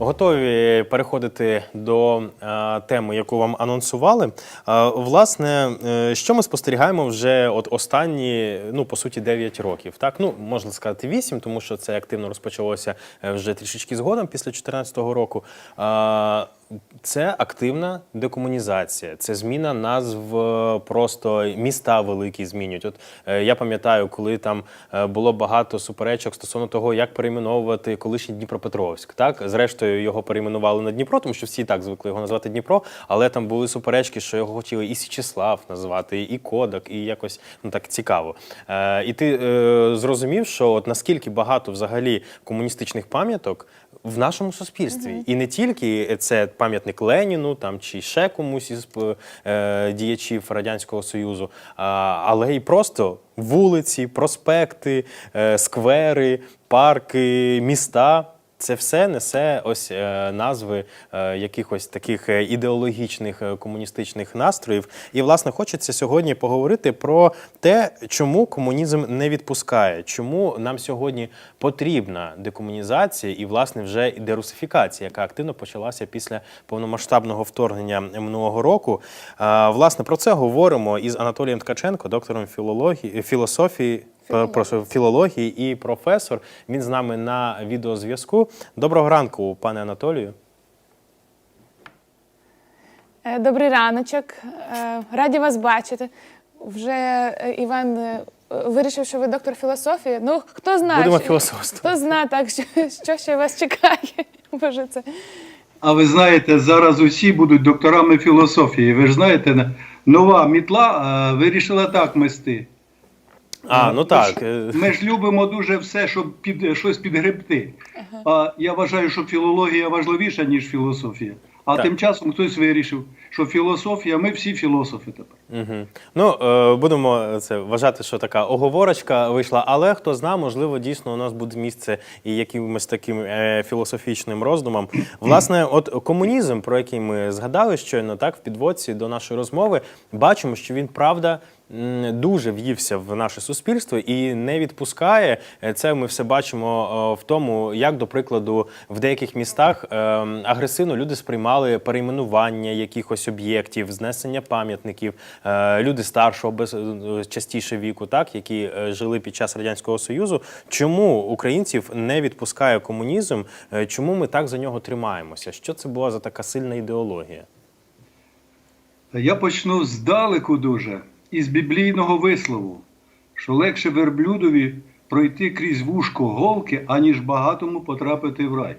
Готові переходити до е, теми, яку вам анонсували. Е, власне, е, що ми спостерігаємо вже от останні, ну по суті, 9 років. Так, ну можна сказати 8, тому що це активно розпочалося е, вже трішечки згодом після 2014 року. Е, це активна декомунізація, це зміна назв е, просто міста великі змінюють. От е, я пам'ятаю, коли там е, було багато суперечок стосовно того, як перейменовувати колишній Дніпропетровськ. Так, зрештою, його перейменували на Дніпро, тому що всі і так звикли його назвати Дніпро, але там були суперечки, що його хотіли і Січеслав назвати, і Кодак, і якось ну так цікаво. Е, і ти е, зрозумів, що от наскільки багато взагалі комуністичних пам'яток в нашому суспільстві, і не тільки це пам'ятник Леніну там чи ще комусь із е, діячів радянського союзу, а, але й просто вулиці, проспекти, е, сквери, парки, міста. Це все несе ось е, назви е, якихось таких е, ідеологічних комуністичних настроїв. І, власне, хочеться сьогодні поговорити про те, чому комунізм не відпускає, чому нам сьогодні потрібна декомунізація і, власне, вже дерусифікація, яка активно почалася після повномасштабного вторгнення минулого року. Власне, про це говоримо із Анатолієм Ткаченко, доктором філології, філософії. Прошу філології і професор. Він з нами на відеозв'язку. Доброго ранку, пане Анатолію. Е, Добрий раночок. Е, Раді вас бачити. Вже е, Іван вирішив, що ви доктор філософії. Ну, хто знає, Будемо філософствувати. хто знає, так, що, що ще вас чекає. Боже, це. А ви знаєте, зараз усі будуть докторами філософії. Ви ж знаєте, нова мітла е, вирішила так мести. А, ну так. е, Ми ж любимо дуже все, щоб під щось підгребти. А я вважаю, що філологія важливіша, ніж філософія. А Так. тим часом хтось вирішив, що філософія, ми всі філософи тепер. Угу. Ну, е, будемо це вважати, що така оговорочка вийшла, але хто зна, можливо, дійсно у нас буде місце і якимось таким е, філософічним роздумам. Власне, от комунізм, про який ми згадали щойно, так, в підводці до нашої розмови, бачимо, що він правда. Дуже в'ївся в наше суспільство і не відпускає. Е, Це ми все бачимо е, в тому, як, до прикладу, в деяких містах е, агресивно люди сприймали перейменування якихось об'єктів, знесення пам'ятників. Люди старшого без частіше віку, так які жили під час радянського союзу. Чому українців не відпускає комунізм? Чому ми так за нього тримаємося? Що це була за така сильна ідеологія? Я почну здалеку дуже із біблійного вислову, що легше верблюдові пройти крізь вушко голки, аніж багатому потрапити в рай.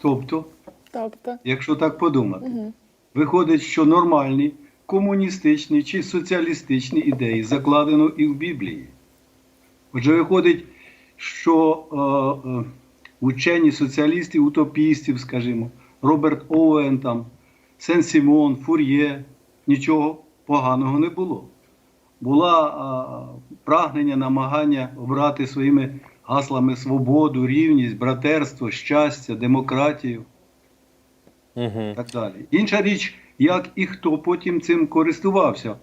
Тобто, Тобто, якщо так подумати, виходить, що нормальні комуністичні чи соціалістичні ідеї закладено і в Біблії. Отже, виходить, що е, е, учені соціалістів, утопістів, скажімо, Роберт Оуен, там, Сен Сімон, Фур'є, нічого поганого не було. Була е, прагнення, намагання обрати своїми гаслами свободу, рівність, братерство, щастя, демократію Угу. так далі. Інша річ, як і хто потім цим користувався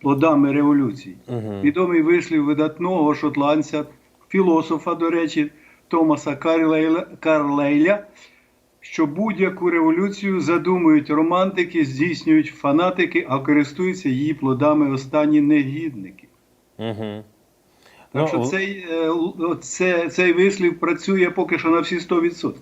плодами революції. Угу. Відомий вислів видатного шотландця, філософа, до речі, Томаса Карлейля, Карлейля, що будь-яку революцію задумують романтики, здійснюють фанатики, а користуються її плодами останні негідники. Угу. Так що цей, е, це, цей вислів працює поки що на всі 100%.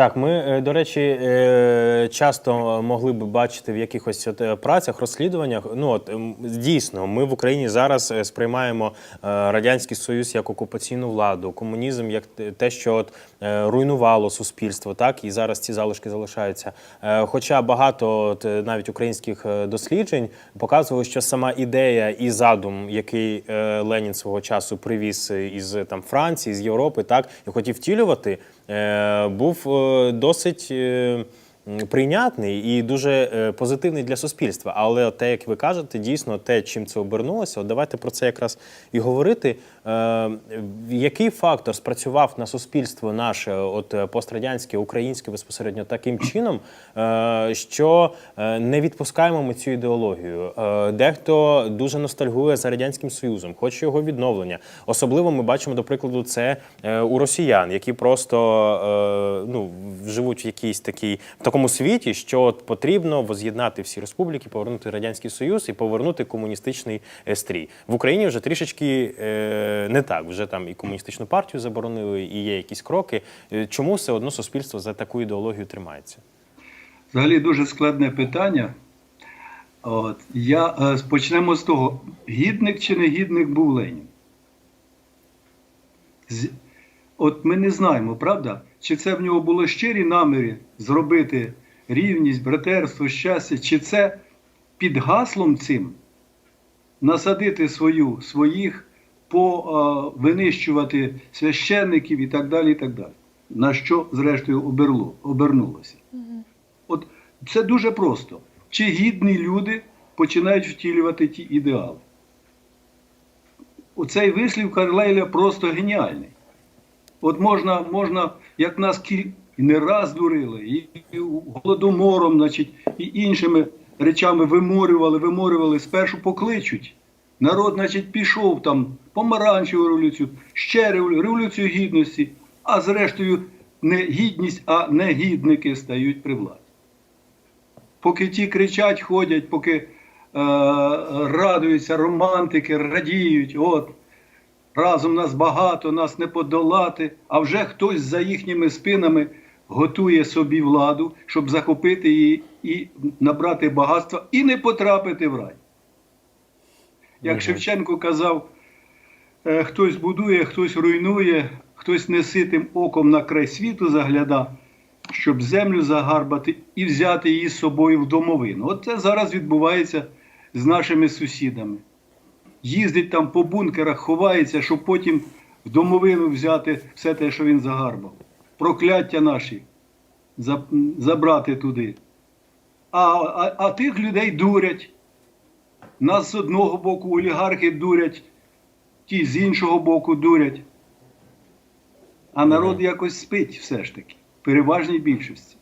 Так, ми, е, до речі, е, часто могли б бачити в якихось от е, працях, розслідуваннях. Ну от дійсно, ми в Україні зараз сприймаємо радянський союз як окупаційну владу, комунізм як те- що от руйнувало суспільство, так і зараз ці залишки залишаються. Хоча багато от, навіть українських досліджень показували, що сама ідея і задум, який Ленін свого часу привіз із там Франції, з Європи, так і хотів втілювати, був е, досить. Прийнятний і дуже е, позитивний для суспільства. Але те, як ви кажете, дійсно те, чим це обернулося, от давайте про це якраз і говорити. Е, який фактор спрацював на суспільство наше, от е, пострадянське, українське безпосередньо таким чином, що не відпускаємо ми цю ідеологію? Дехто дуже ностальгує за радянським союзом, хоче його відновлення. Особливо ми бачимо, до прикладу, це у росіян, які просто ну, живуть в якійсь такій в такому світі, що от потрібно воз'єднати всі республіки, повернути радянський союз і повернути комуністичний е, стрій. В Україні вже трішечки е, не так. Вже там і комуністичну партію заборонили, і є якісь кроки. Е, Чому все одно суспільство за таку ідеологію тримається? Взагалі дуже складне питання. От, я, е, почнемо з того, гідник чи не гідник був Ленін. З, от ми не знаємо, правда, чи це в нього було щирі наміри зробити рівність, братерство, щастя, чи це під гаслом цим насадити свою, своїх, по, е, священників і так далі. і так далі. На що, зрештою, оберло, обернулося. От це дуже просто. Чи гідні люди починають втілювати ті ідеали? Оцей вислів Карлейля просто геніальний. От можна, можна як нас кіль... не раз дурили, і, голодомором, значить, і іншими речами виморювали, виморювали, спершу покличуть. Народ, значить, пішов там помаранчеву революцію, ще револю- революцію гідності, а зрештою не гідність, а негідники стають при владі. Поки ті кричать, ходять, поки е, радуються романтики, радіють, от, разом нас багато, нас не подолати, а вже хтось за їхніми спинами готує собі владу, щоб захопити її і набрати багатства і не потрапити в рай. Як Мгм. Шевченко казав, е, хтось будує, хтось руйнує, хтось неситим оком на край світу загляда, щоб землю загарбати і взяти її з собою в домовину. От це зараз відбувається з нашими сусідами. Їздить там по бункерах, ховається, щоб потім в домовину взяти все те, що він загарбав. Прокляття наші забрати туди. А, а, а тих людей дурять. Нас з одного боку олігархи дурять, ті з іншого боку дурять. А народ якось спить все ж таки, в переважній більшості.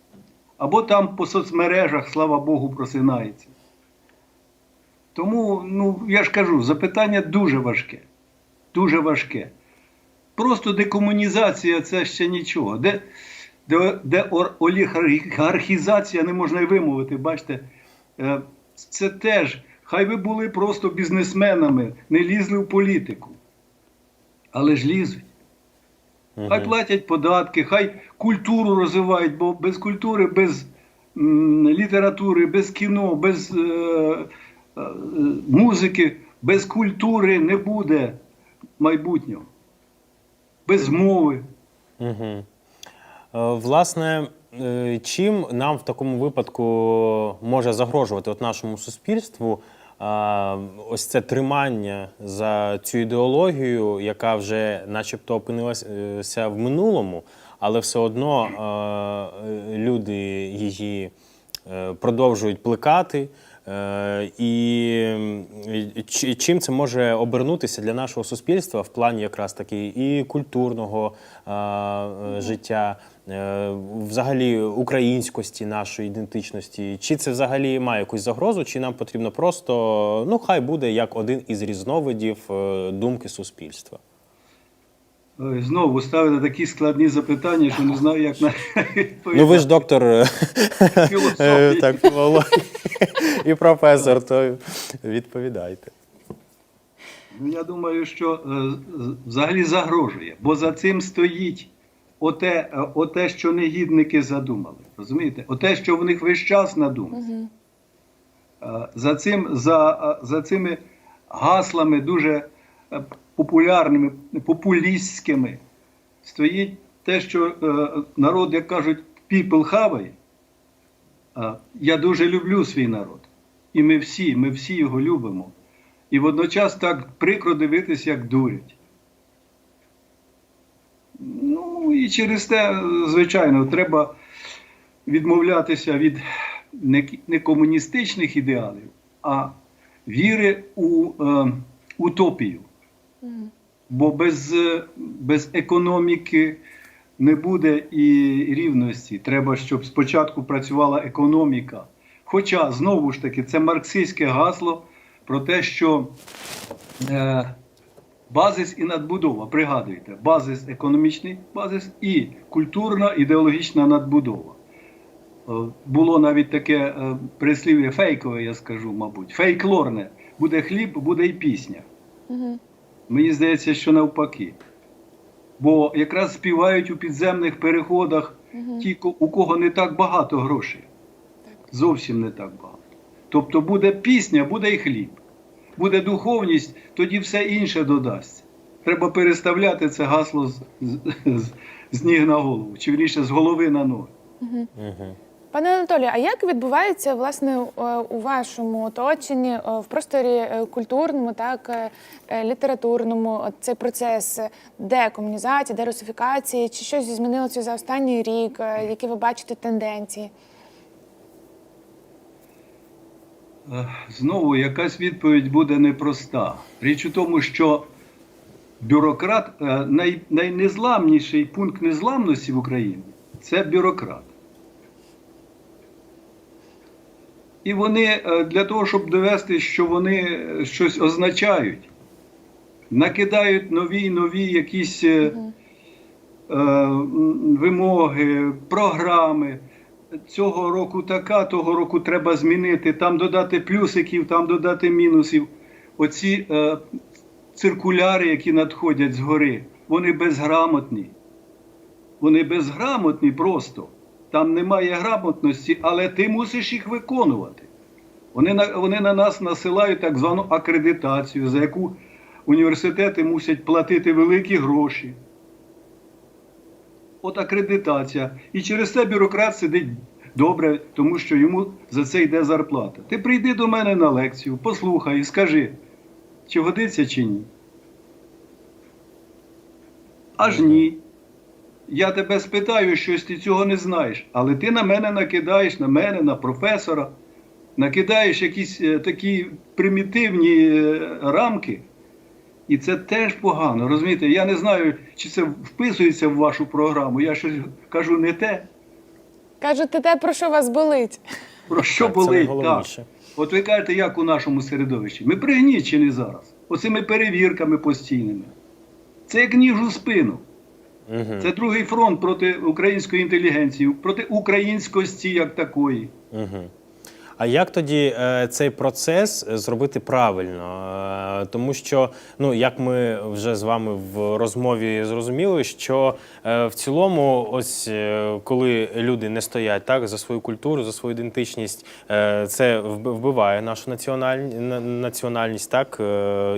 Або там по соцмережах, слава Богу, просинається. Тому, ну, я ж кажу, запитання дуже важке. Дуже важке. Просто декомунізація це ще нічого. Де, де, де олігархізація не можна й вимовити, бачите, е, це теж, хай ви були просто бізнесменами, не лізли в політику. Але ж лізуть. Хай платять податки, хай культуру розвивають, бо без культури, без м, літератури, без кіно, без е, е, музики, без культури не буде майбутнього. Без мови. Угу. Е, Власне, е, чим нам в такому випадку може загрожувати от нашому суспільству ось це тримання за цю ідеологію, яка вже начебто опинилася в минулому, але все одно е, люди її е, продовжують плекати. Е, І чи- чим це може обернутися для нашого суспільства в плані якраз таки і культурного е, життя, е, взагалі українськості нашої ідентичності? Чи це взагалі має якусь загрозу, чи нам потрібно просто ну хай буде як один із різновидів думки суспільства? Ой, Знову ставите такі складні запитання, що не знаю, як на. Ну ви ж доктор е, Філософії. е, так, філології і професор, то відповідайте. Ну, я думаю, що е, взагалі загрожує, бо за цим стоїть оте, оте, що негідники задумали. Розумієте? Оте, що в них весь час на. Е, За, цим, за, за цими гаслами дуже популярними, популістськими стоїть те, що е, народ, як кажуть, people хаває. Я дуже люблю свій народ. І ми всі, ми всі його любимо. І водночас так прикро дивитися, як дурять. Ну і через те, звичайно, треба відмовлятися від не комуністичних ідеалів, а віри у е, утопію. Бо без, е, без економіки не буде і рівності. Треба, щоб спочатку працювала економіка. Хоча, знову ж таки, це марксистське гасло про те, що е, базис і надбудова, пригадуйте, базис економічний базис і культурна ідеологічна надбудова. Е, Було навіть таке е, прислів'я фейкове, я скажу, мабуть, фейклорне. Буде хліб, буде і пісня. Мені здається, що навпаки. Бо якраз співають у підземних переходах ті, у кого не так багато грошей. Зовсім не так багато. Тобто буде пісня, буде і хліб. Буде духовність, тоді все інше додасться. Треба переставляти це гасло з, з, з, з ніг на голову, чи вірніше з голови на ноги. Пане Анатолію, а як відбувається власне е, у вашому оточенні е, в просторі е, культурному, так літературному цей процес декомунізації, дерусифікації? Чи щось змінилося за останній рік? Які ви бачите тенденції? Знову якась відповідь буде непроста. Річ у тому, що бюрократ, най, найнезламніший пункт незламності в Україні це бюрократ. І вони е, для того, щоб довести, що вони е, щось означають, накидають нові нові якісь е, е, вимоги, програми. Цього року така, того року треба змінити, там додати плюсиків, там додати мінусів. Оці е, циркуляри, які надходять згори, вони безграмотні. Вони безграмотні просто. Там немає грамотності, але ти мусиш їх виконувати. Вони на, вони на нас насилають так звану акредитацію, за яку університети мусять платити великі гроші. От акредитація. І через це бюрократ сидить добре, тому що йому за це йде зарплата. Ти прийди до мене на лекцію, послухай і скажи, чи годиться чи ні. Аж ні. Я тебе спитаю, щось ти цього не знаєш, але ти на мене накидаєш, на мене, на професора, накидаєш якісь е, такі примітивні е, рамки. І це теж погано. Розумієте, я не знаю, чи це вписується в вашу програму. Я щось кажу не те, Кажете те, про що вас болить? про що Так, це болить. Так. От ви кажете, як у нашому середовищі. Ми пригнічені зараз. Оцими перевірками постійними. Це як ніж у спину. Мгм. Це другий фронт проти української інтелігенції, проти українськості як такої. Мгм. А як тоді е, цей процес е, зробити правильно? Е, тому що, ну як ми вже з вами в розмові зрозуміли, що в цілому, ось коли люди не стоять так за свою культуру, за свою ідентичність, це вбиває нашу національність, національність так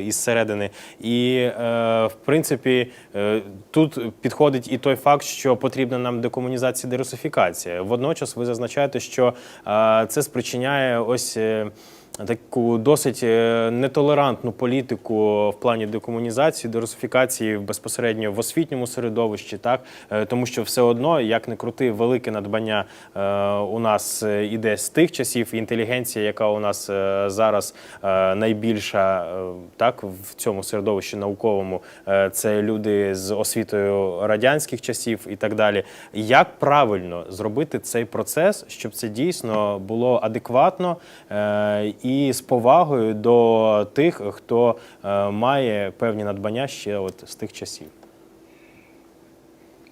із середини. І в принципі тут підходить і той факт, що потрібна нам декомунізація, дерусифікація. Водночас ви зазначаєте, що це спричиняє ось. Таку досить е, нетолерантну політику в плані декомунізації, дерусифікації безпосередньо в освітньому середовищі, так Е, тому що все одно, як не крути, велике надбання е, у нас іде з тих часів. Інтелігенція, яка у нас зараз найбільша, так в цьому середовищі науковому, це люди з освітою радянських часів і так далі. Як правильно зробити цей процес, щоб це дійсно було адекватно е, і з повагою до тих, хто е, має певні надбання ще от з тих часів?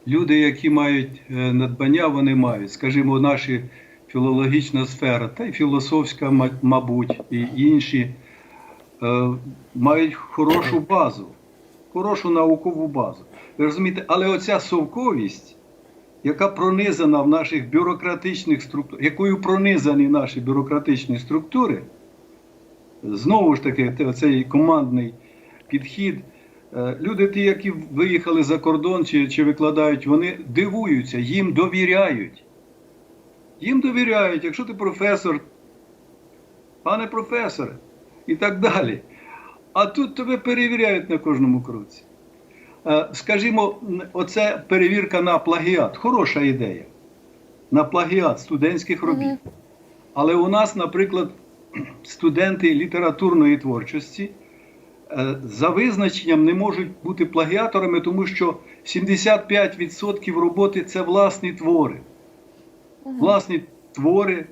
Люди, які мають е, надбання, вони мають, скажімо, наша філологічна сфера, та й філософська, мабуть, і інші, е, мають хорошу базу, хорошу наукову базу. Ви розумієте, але оця совковість, яка пронизана в наших бюрократичних структурах, якою пронизані наші бюрократичні структури, знову ж таки, цей командний підхід. Е, Люди, ті, які виїхали за кордон чи, чи викладають, вони дивуються, їм довіряють. Їм довіряють, якщо ти професор, пане професоре, і так далі. А тут тебе перевіряють на кожному кроці. Е, Скажімо, оце перевірка на плагіат хороша ідея. на плагіат студентських робіт. Але у нас, наприклад, студенти літературної творчості е, за визначенням не можуть бути плагіаторами, тому що 75% роботи це власні твори. Власні твори,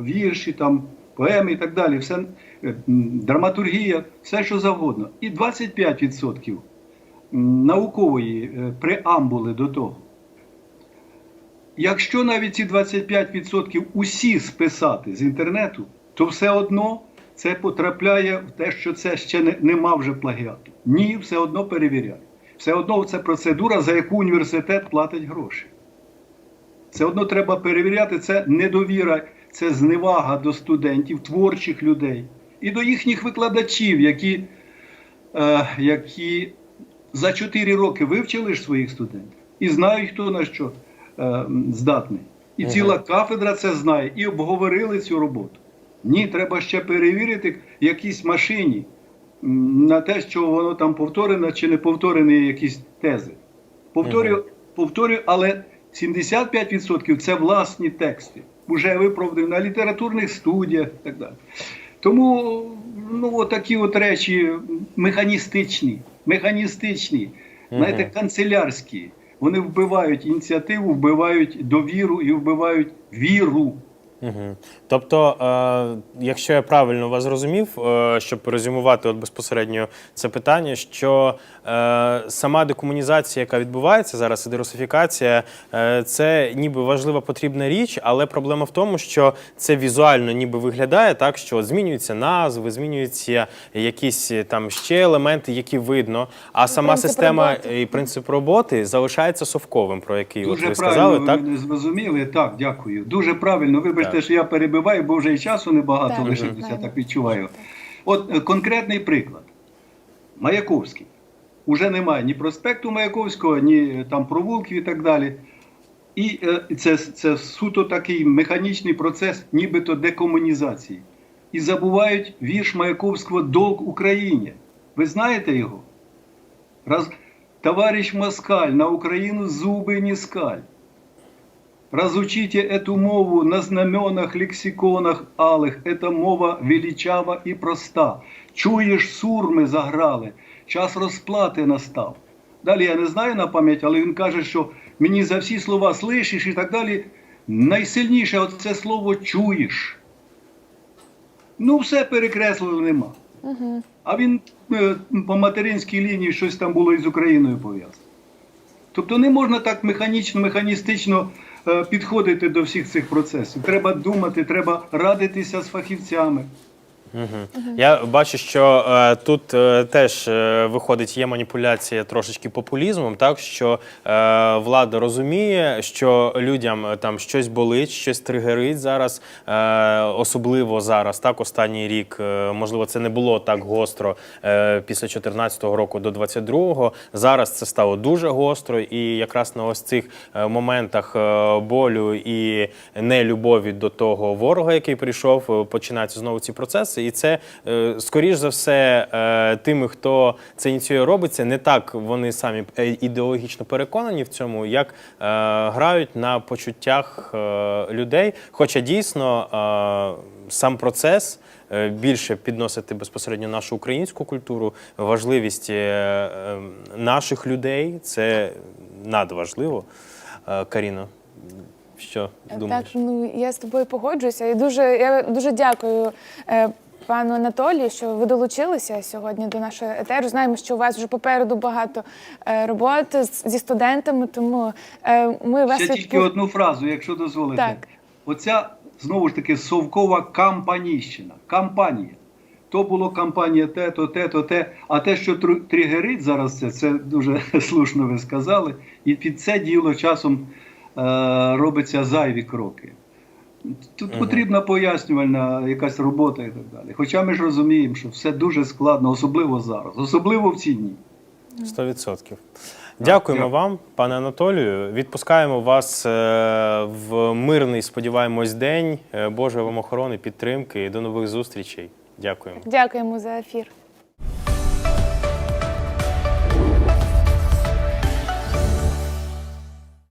вірші, там, поеми і так далі, все, е, драматургія, все що завгодно. І 25% наукової е, преамбули до того. Якщо навіть ці 25% усі списати з інтернету, то все одно це потрапляє в те, що це ще не, нема вже плагіату. Ні, все одно перевіряє. Все одно це процедура, за яку університет платить гроші. Все одно треба перевіряти, це недовіра, це зневага до студентів, творчих людей і до їхніх викладачів, які, е, які за 4 роки вивчили ж своїх студентів і знають, хто на що е, здатний. І ціла кафедра це знає, і обговорили цю роботу. Ні, треба ще перевірити якійсь машині на те, що воно там повторено чи не повторені якісь тези. Повторюю, повторюю, але 75% це власні тексти, вже виправдані на літературних студіях і так далі. Тому ну, такі от речі механістичні, механістичні, знаєте, канцелярські. Вони вбивають ініціативу, вбивають довіру і вбивають віру. Угу. Тобто, е, якщо я правильно вас зрозумів, е, щоб резюмувати от безпосередньо це питання, що е, сама декомунізація, яка відбувається зараз, і дерусифікація, е, це ніби важлива потрібна річ, але проблема в тому, що це візуально ніби виглядає так, що змінюються назви, змінюються якісь е, там ще елементи, які видно. А сама принцип система роботи. і принцип роботи залишається совковим, про який от Дуже ви правильно сказали, ви так? мене зрозуміли. Так, дякую. Дуже правильно. Вибачте, Так. що я перебиваю, бо вже і часу небагато Так. лишилося, так відчуваю. От е, конкретний приклад. Маяковський. Уже немає ні проспекту Маяковського, ні е, там провулків і так далі. І е, це, це суто такий механічний процес, нібито декомунізації. І забувають вірш Маяковського Долг Україні. Ви знаєте його? Раз... Товарищ Москаль, на Україну зуби не скаль. Разучите эту мову на знаменах, лексиконах алых. Эта мова величава і проста. Чуєш, сурми заграли, час розплати настав. Далі я не знаю на пам'ять, але він каже, що мені за всі слова слышиш і так далі. Найсильніше оце слово чуєш. Ну, все перекреслено нема. А він е, по материнській лінії щось там було із Україною пов'язано. Тобто не можна так механічно, механістично е, підходити до всіх цих процесів. Треба думати, треба радитися з фахівцями. Я бачу, що е, тут е, теж е, виходить є маніпуляція трошечки популізмом, так що е, влада розуміє, що людям е, там щось болить, щось тригерить зараз, е, особливо зараз, так останній рік. Е, можливо, це не було так гостро е, після 2014 року до 22-го. Зараз це стало дуже гостро, і якраз на ось цих е, моментах е, болю і нелюбові до того ворога, який прийшов, е, починаються знову ці процеси. І це, е, скоріш за все, е, тими, хто це ініціює, робиться, не так вони самі е, ідеологічно переконані в цьому, як грають на почуттях людей. Хоча дійсно сам процес. Більше підносити безпосередньо нашу українську культуру, важливість наших людей це надважливо. Каріно, що думаєш? Так, ну я з тобою погоджуюся. І дуже я дуже дякую. Пану Анатолію, що ви долучилися сьогодні до нашої етеру. Знаємо, що у вас вже попереду багато е, роботи зі студентами, тому е, ми вас Ще відпу- тільки одну фразу, якщо дозволите. Так. Оця знову ж таки совкова кампанійщина. Кампанія. То було кампанія те, то те, то те. А те, що тригерить зараз це, це дуже слушно ви сказали. І під це діло часом е, робиться зайві кроки. Тут потрібна пояснювальна якась робота і так далі. Хоча ми ж розуміємо, що все дуже складно, особливо зараз, особливо в ці дні. 100%. Дякуємо дякую. вам, пане Анатолію. Відпускаємо вас е, в мирний, сподіваємось, день. Е, Божої вам охорони, підтримки і до нових зустрічей. Дякуємо. Дякуємо за ефір.